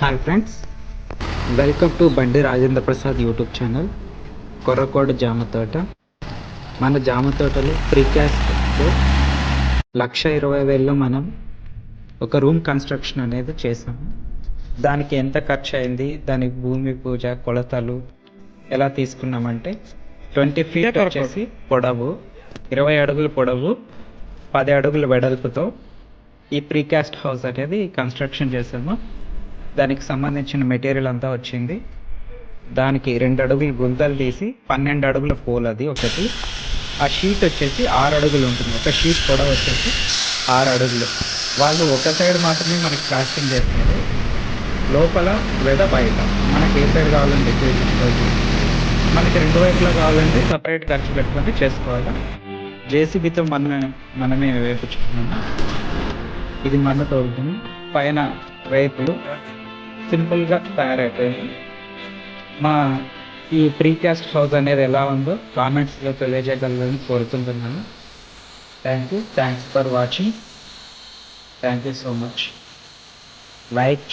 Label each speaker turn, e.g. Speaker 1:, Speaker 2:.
Speaker 1: Hi friends welcome to Bandi Rajendra Prasad YouTube channel Korrakoda జామ తోట మన జామ తోటలో ప్రీకాస్ట్లో లక్ష ఇరవై వేలలో మనం ఒక రూమ్ కన్స్ట్రక్షన్ అనేది చేసాము. దానికి ఎంత ఖర్చు అయింది దానికి భూమి పూజ కొలతలు ఎలా తీసుకున్నామంటే ట్వంటీ ఫీట్ వచ్చేసి పొడవు ఇరవై అడుగుల పొడవు పది అడుగుల వెడల్పుతో ఈ ప్రీకాస్ట్ హౌస్ అనేది కన్స్ట్రక్షన్ చేసాము. దానికి సంబంధించిన మెటీరియల్ అంతా వచ్చింది. దానికి రెండు అడుగులు గుంతలు తీసి పన్నెండు అడుగుల పోల్ అది ఒకటి. ఆ షీట్ వచ్చేసి ఆరు అడుగులు ఉంటుంది. ఒక షీట్ కూడా వచ్చేసి ఆరు అడుగులు. వాళ్ళు ఒక సైడ్ మాత్రమే మనకి కాస్టింగ్ చేస్తారు లోపల వెద బయట. మనకి ఏ సైడ్ కావాలంటే చేసుకోవచ్చు మనకి రెండు వైపులా కావాలంటే సపరేట్ ఖర్చు పెట్టుకొని చేసుకోవాలి. జేసీబీతో మనమే మనమే వేపించుకున్నాము ఇది మన తోలుతుంది. పైన రేపులు సింపుల్గా తయారైపోయింది. మా ఈ ప్రీకాస్ట్ హౌస్ అనేది ఎలా ఉందో కామెంట్స్లో తెలియజేయగలరని కోరుకుంటున్నాను. Thank you thanks for watching thank you so much like